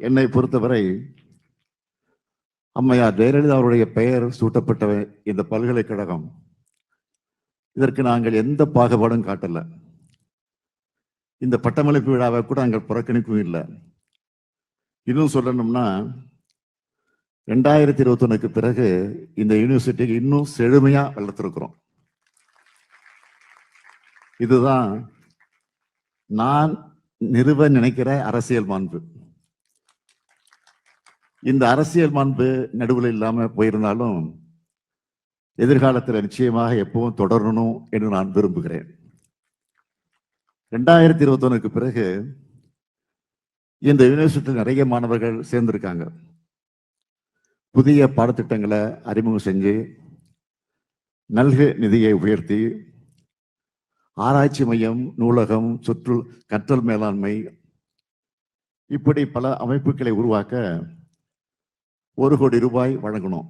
என்னை பொறுத்தவரை அம்மையார் ஜெயலலிதா அவருடைய பெயர் சூட்டப்பட்ட இந்த பல்கலைக்கழகம். இதற்கு நாங்கள் எந்த பாகுபாடும் காட்டல. இந்த பட்டமளிப்பு விழாவை கூட நாங்கள் புறக்கணிக்கவும் இல்லை. இன்னும் சொல்லணும்னா ரெண்டாயிரத்தி இருபத்தொன்னுக்கு பிறகு இந்த யூனிவர்சிட்டிக்கு இன்னும் செழுமையா வளர்த்துருக்குறோம். இதுதான் நான் நிறுவ நினைக்கிற அரசியல் மாண்பு. இந்த அரசியல் மாண்பு நடுவில் இல்லாமல் போயிருந்தாலும் எதிர்காலத்தில் நிச்சயமாக எப்பவும் தொடரணும் என்று நான் விரும்புகிறேன். ரெண்டாயிரத்தி இருபத்தொன்னுக்கு பிறகு இந்த யூனிவர்சிட்டியில் நிறைய மாணவர்கள் சேர்ந்திருக்காங்க. புதிய பாடத்திட்டங்களை அறிமுகம் செஞ்சு நல்கு நிதியை உயர்த்தி ஆராய்ச்சி மையம் நூலகம் சுற்று கற்றல் மேலாண்மை இப்படி பல அமைப்புகளை உருவாக்க ஒரு கோடி ரூபாய் வழங்கணும்.